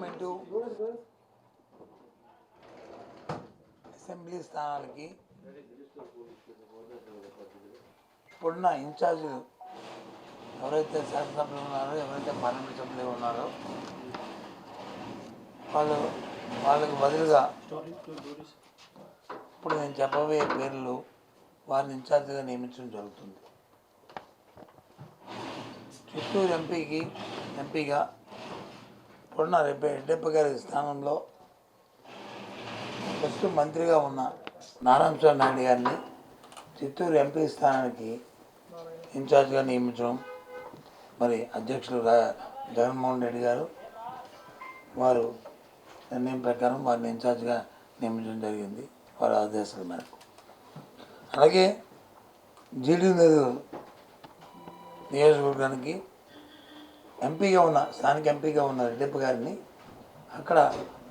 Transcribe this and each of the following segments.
Parliament assembly స్థానాలకి ఇప్పుడున్న ఇన్ఛార్జీలు ఎవరైతే శాసనసభ్యులు ఉన్నారో ఎవరైతే పార్లమెంట్ సభ్యులు ఉన్నారో వాళ్ళు వాళ్ళకు బదులుగా ఇప్పుడు నేను చెప్పబోయే పేర్లు వారిని ఇన్ఛార్జిగా నియమించడం జరుగుతుంది. చిత్తూరు ఎంపీకి ఎంపీగా ఇప్పుడున్న రెడ్డి రెడ్డప్ప గారి స్థానంలో ప్రస్తుతం మంత్రిగా ఉన్న నారాయణ నాయుడు గారిని చిత్తూరు ఎంపీ స్థానానికి ఇన్ఛార్జ్గా నియమించడం మరి అధ్యక్షులు జగన్మోహన్ రెడ్డి గారు వారు నిర్ణయం ప్రకారం వారిని ఇన్ఛార్జ్గా నియమించడం జరిగింది వారి ఆదేశాల మేరకు. అలాగే జీడీ నెల్లూరు నియోజకవర్గానికి ఎంపీగా ఉన్న స్థానిక ఎంపీగా ఉన్న రెడ్డిప్ప గారిని అక్కడ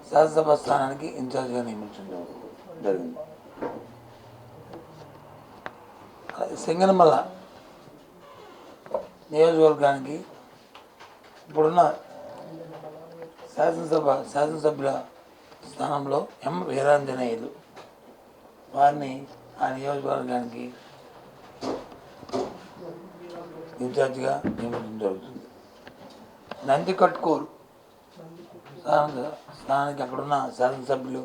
శాసనసభ స్థానానికి ఇన్ఛార్జ్గా నియమించడం జరిగింది. సింగనమల్ల నియోజకవర్గానికి ఇప్పుడున్న శాసనసభ శాసనసభ్యుల స్థానంలో ఎం వీరాంజనేయులు వారిని ఆ నియోజకవర్గానికి ఇన్ఛార్జిగా నియమించడం జరుగుతుంది. నందికొట్కూరు స్థానిక స్థానానికి అక్కడున్న శాసనసభ్యులు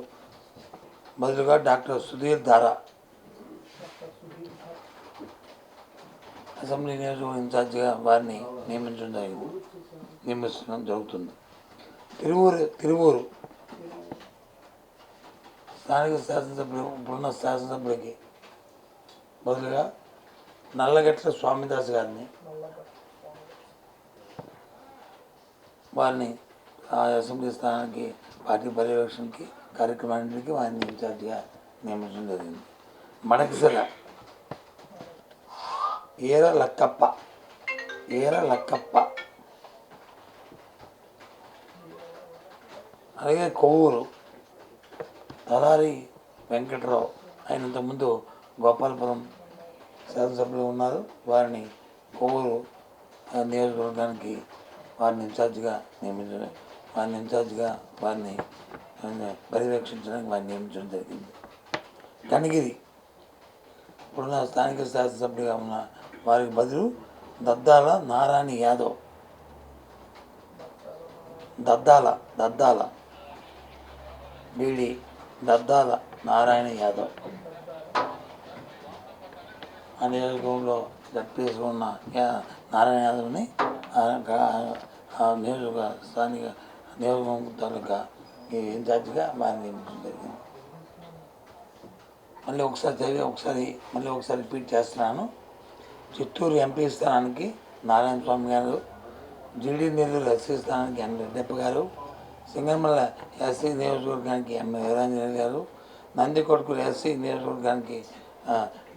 బదులుగా డాక్టర్ సుధీర్ ధారా. అసెంబ్లీ నియోజకవర్గ ఇన్ఛార్జిగా వారిని నియమించడం జరిగింది. నియమించడం జరుగుతుంది. తిరువూరు తిరువూరు. స్థానిక శాసనసభ్యులు ఇప్పుడున్న శాసనసభ్యులకి బదులుగా నల్లగట్ల స్వామిదాస్ గారిని వారిని అసెంబ్లీ స్థానానికి పార్టీ పర్యవేక్షణకి కార్యక్రమానికి వారిని ఇన్ఛార్జిగా నియమించడం జరిగింది. మడకసిర ఏర లక్కప్ప ఏర లక్కప్ప. అలాగే కొవ్వూరు తలారి వెంకటరావు ఆయన ఇంతకుముందు గోపాలపురం శాసనసభ్యులు ఉన్నారు. వారిని కొవ్వూరు నియోజకవర్గానికి వారిని ఇన్ఛార్జ్గా నియమించడం వారిని ఇన్ఛార్జ్గా వారిని పర్యవేక్షించడానికి వారిని నియమించడం జరిగింది. కనిగిరి. ఇప్పుడున్న స్థానిక శాసనసభ్యుడిగా ఉన్న వారికి బదులు దద్దాల నారాయణ యాదవ్. దద్దాల దద్దాల. బీడీ దద్దాల నారాయణ యాదవ్. ఆ నియోజకవర్గంలో జడ్పీఎస్ ఉన్న నారాయణ యాదవ్ని నియోజక స్థానిక నియోజకవర్గం తాలూకా ఈ ఇన్ఛార్జిగా వారిని నియమించడం జరిగింది. మళ్ళీ ఒకసారి చదివి ఒకసారి మళ్ళీ ఒకసారి రిపీట్ చేస్తున్నాను. చిత్తూరు ఎంపీ స్థానానికి నారాయణ స్వామి గారు జిడి నెల్లూరు ఎస్సీ స్థానానికి ఎన్ రెడ్డప్ప గారు సింగమల్ల ఎస్సీ నియోజకవర్గానికి ఎం వీరాంజనేయులు గారు నందికొట్కూరు ఎస్సీ నియోజకవర్గానికి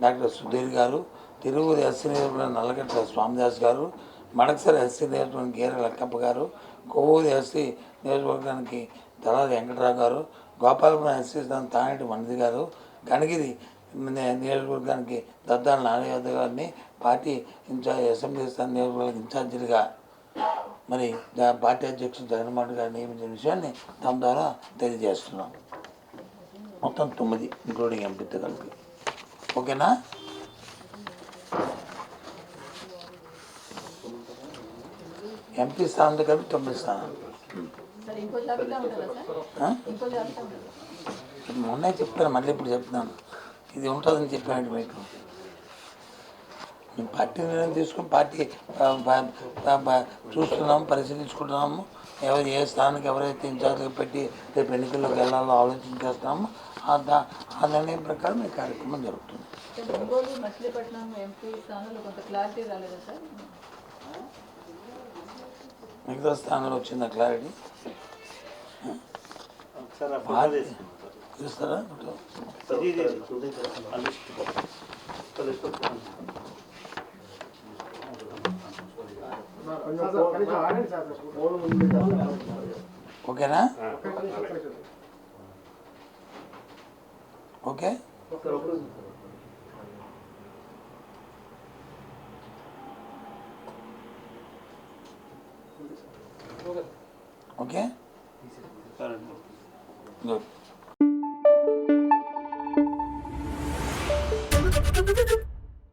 డాక్టర్ సుధీర్ గారు తిరువురు ఎస్సీ నియోజకవర్గం నల్లగట్ల స్వామిదాస్ గారు మడకసరి ఎస్సీ నియోజకవర్గం గీర లక్కప్ప గారు కొవ్వూరు ఎస్సీ నియోజకవర్గానికి దళారి వెంకటరావు గారు గోపాలపురం ఎస్సీ తానేటి మనది గారు కనగిరి నియోజకవర్గానికి దద్దాల నాగయాదవ్ గారిని పార్టీ ఇన్ఛార్జ్ అసెంబ్లీ స్థానం నియోజకవర్గం ఇన్ఛార్జీలుగా మరి పార్టీ అధ్యక్షుడు జగన్మోహన్ గారు నియమించిన విషయాన్ని తమ ద్వారా తెలియజేస్తున్నాం. మొత్తం తొమ్మిది ఇంక్లూడింగ్ ఎంపీతో కలిపి ఓకేనా? ఎంపీ స్థానంతో కలిపి తొమ్మిది స్థానాలు. మొన్నే చెప్పాను మళ్ళీ ఇప్పుడు చెప్తున్నాను. ఇది ఉంటుందని చెప్పాను మీకు. మేము పార్టీ నిర్ణయం తీసుకుని పార్టీ చూస్తున్నాము పరిశీలించుకుంటున్నాము. ఎవరు ఏ స్థానానికి ఎవరైతే ఇన్ఛార్జ్గా పెట్టి రేపు ఎన్నికల్లోకి వెళ్ళాలో ఆలోచన చేస్తున్నామో ఆ నిర్ణయం ప్రకారం ఈ కార్యక్రమం జరుగుతుంది. మిగతా స్థానంలో వచ్చిందా క్లారిటీ ఆ తీసుకుంటాం. చూస్తారా. ఓకేనా. ఓకే. Okay current